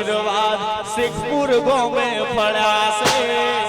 आशीर्वाद सिख गुर्गों में पड़ा से।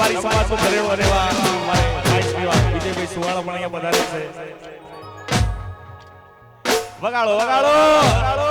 રબારી સમાજનું ઘરેણું અને વિજયભાઈ સુવાળા પણ અહીંયા વધારે છે. વગાડો વગાડો!